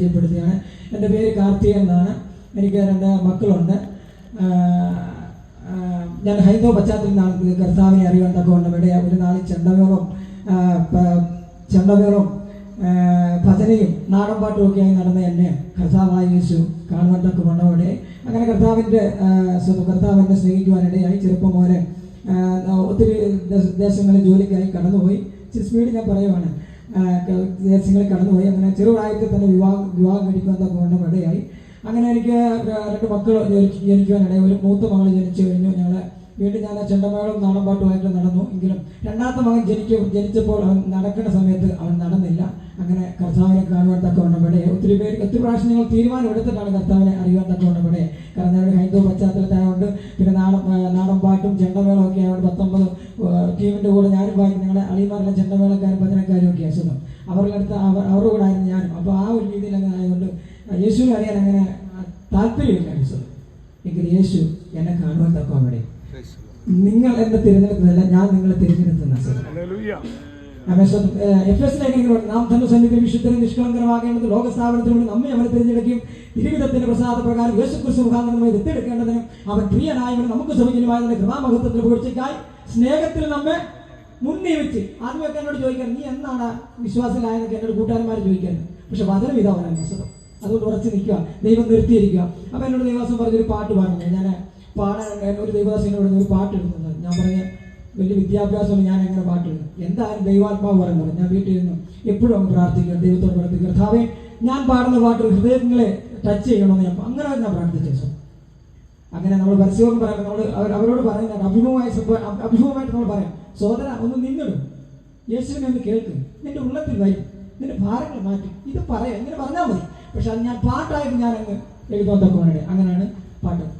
പരിചയപ്പെടുത്തിയാണ്. എന്റെ പേര് കാർത്തിക എന്നാണ്. എനിക്ക് രണ്ട് മക്കളുണ്ട്. ഞാൻ ഹൈന്ദവ പശ്ചാത്തലത്തിൽ നിന്നാണ് കർത്താവിനെ അറിയാൻ തക്കവണ്ണം. ഇവിടെ ഒരു നാളിൽ ചെണ്ടമേളവും ആ, ഭജനയും നാടൻപാട്ടും ഒക്കെയായി നടന്ന എന്നെ കർത്താവായ യേശു കാണുവാൻ തക്കവണ്ണം ഇവിടെ. അങ്ങനെ കർത്താവിന്റെ കർത്താവിനെ സ്നേഹിക്കുവാനിടയായി ചെറുപ്പം പോലെ ഒത്തിരി ദേശങ്ങളിൽ ജോലിക്കായി കടന്നുപോയി. സ്പീഡ് ഞാൻ പറയുവാണ്. ദേശങ്ങളിൽ കടന്നുപോയി. അങ്ങനെ ചെറുപ്രായത്തിൽ തന്നെ വിവാഹം വിവാഹം കഴിക്കുവാൻ പോകേണ്ട ഇടയായി അങ്ങനെ എനിക്ക് രണ്ട് മക്കൾ ജനിക്ക് ജനിക്കുവാനിടയായി ഒരു മൂത്ത മകൾ ജനിച്ചു കഴിഞ്ഞു. ഞങ്ങൾ വീണ്ടും ഞാൻ ചെണ്ടമേളം നാടൻപാട്ടുമായിട്ട് നടന്നു. എങ്കിലും രണ്ടാമത്തെ മകൻ ജനിക്ക ജനിച്ചപ്പോൾ അവൻ നടക്കേണ്ട സമയത്ത് അവൻ നടന്നില്ല. അങ്ങനെ കർത്താവിനെ കാണുവാൻ തക്കവണ്ണം ഇവിടെ ഒത്തിരി പേര് ഒത്തിരി പ്രാവശ്യം ഞങ്ങൾ തീരുമാനം എടുത്തിട്ടാണ് കർത്താവിനെ അറിയുവാൻ തക്കവണ്ണം ഇവിടെ കാരണം ഞാൻ ഹൈന്ദവ പശ്ചാത്തലത്തായതുകൊണ്ട് പിന്നെ നാടൻ നാടൻപാട്ടും നാടൻ പാട്ടും ചെണ്ടമേളവും ഒക്കെ ആയതുകൊണ്ട് പത്തൊമ്പത് ടീമിന്റെ കൂടെ ഞാനും വായിക്കും ഞങ്ങളുടെ അളിമാരെല്ലാം ചെണ്ടമേളക്കാരും ഭജനക്കാരും ഒക്കെ ആയിരുന്നു. അവരുടെ അടുത്ത് അവർ അവരുടെ കൂടെ ആയിരുന്നു ഞാനും. അപ്പോൾ ആ ഒരു രീതിയിൽ അങ്ങനെ ആയതുകൊണ്ട് യേശുവിനെ അറിയാൻ അങ്ങനെ ആ, താല്പര്യമില്ല യേശു എങ്കിൽ യേശു എന്നെ കാണുവാൻ തക്കവണ്ണം ഇവിടെ നിങ്ങൾ എന്നെ തിരഞ്ഞെടുക്കുന്നതല്ല ഞാൻ നിങ്ങളെ തിരഞ്ഞെടുക്കുന്ന നാം തന്നെ സന്നിധി വിശുദ്ധരും നിഷ്കളങ്കരമാകേണ്ടത് ലോകസ്ഥാപനത്തിലൂടെ നമ്മെ അവനെ തിരഞ്ഞെടുക്കുകയും തിരുവിധത്തിന്റെ പ്രസാദ പ്രകാരം യേശുക്രിസ്തു മുഖാന്തരം നമ്മെ ദത്തെടുക്കേണ്ടതിനും അവൻ പ്രിയനായവൻ നമുക്ക് സൗജന്യമായതിന്റെ കൃപാമഹത്വത്തിൽ പൂർച്ചയ്ക്കായി സ്നേഹത്തിൽ നമ്മെ മുൻനിയമിച്ച് ആദ്യമൊക്കെ എന്നോട് ചോദിക്കാൻ നീ എന്നാണ് വിശ്വാസത്തിലായെന്നൊക്കെ എന്നോട് കൂട്ടുകാരന്മാർ ചോദിക്കാൻ പക്ഷെ വചനം ഇതാ പറയാൻ വസ്തുത അതുകൊണ്ട് ഉറച്ചു നിൽക്കുക ദൈവം നിർത്തിയിരിക്കുക. അപ്പം എന്നോട് ദൈവദാസം പറഞ്ഞൊരു പാട്ട് പാടുന്നത് ഞാൻ പാടാൻ ഒരു ദൈവദാസിനോട് ഒരു പാട്ട് എടുക്കുന്നത് ഞാൻ പറഞ്ഞ വലിയ വിദ്യാഭ്യാസമാണ് ഞാൻ എങ്ങനെ പാട്ട് എന്താ എന്തായാലും ദൈവാത്മാവ് പറയുന്നത് ഞാൻ വീട്ടിൽ നിന്നും എപ്പോഴും അങ്ങ് പ്രാർത്ഥിക്കുക ദൈവത്തോട് പ്രാർത്ഥിക്കുക കർത്താവേ ഞാൻ പാടുന്ന പാട്ട് ഹൃദയങ്ങളെ ടച്ച് ചെയ്യണമെന്ന് ഞാൻ അങ്ങനെ ഞാൻ പ്രാർത്ഥിച്ചു അങ്ങനെ നമ്മൾ പരസ്യവും പറയാം. നമ്മൾ അവരോട് പറയുന്ന അഭിമുഖമായി അഭിമുഖമായിട്ട് നമ്മൾ പറയാം. സോദര ഒന്ന് നിന്നിടും. യേശുവിനെ ഒന്ന് കേൾക്കും. നിന്റെ ഉള്ളത്തിൽ വരും. നിന്റെ ഭാരങ്ങൾ മാറ്റും. ഇത് പറയാം. ഇങ്ങനെ പറഞ്ഞാൽ മതി. പക്ഷെ അത് ഞാൻ പാട്ടായിട്ട് ഞാൻ അങ്ങ് എഴുതാൻ തക്കവണ്ണം അങ്ങനെയാണ് പാട്ട്.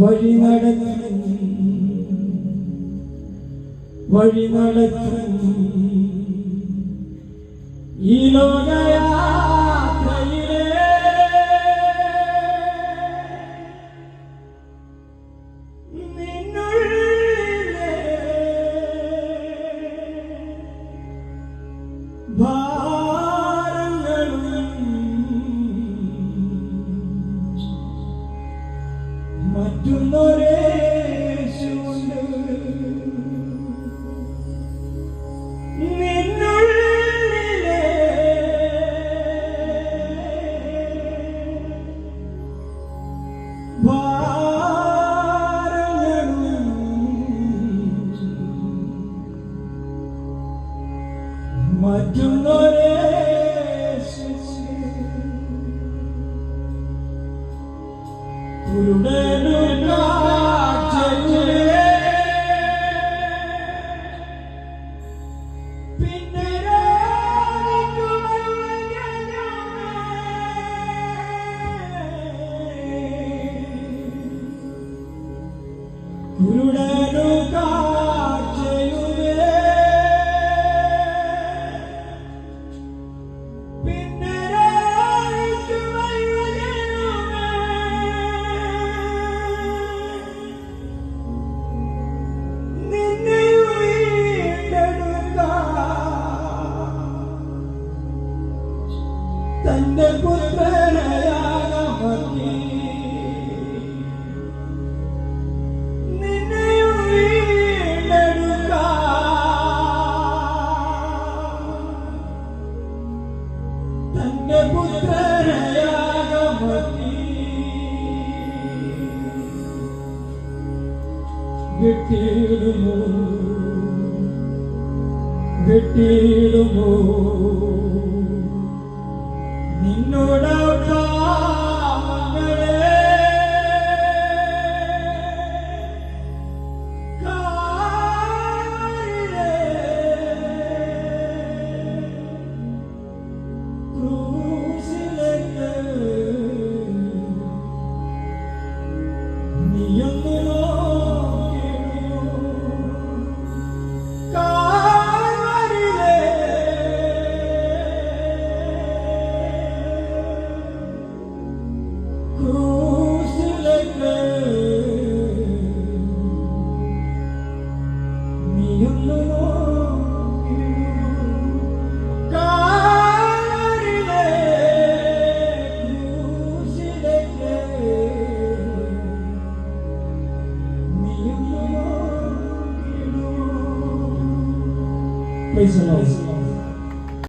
വഴി നടത്തും. വഴി നടത്തും. 一路加油。ഭാരങ്ങളും മറ്റുന്നൊരേശുണ്ട് കുരുടനു നിന്റെ പുത്രനയാകമത്തി നിന്നെയും വെട്ടിയിടുമോ? വെട്ടിയിടുമോ? നിന്നോട് Praise the Lord.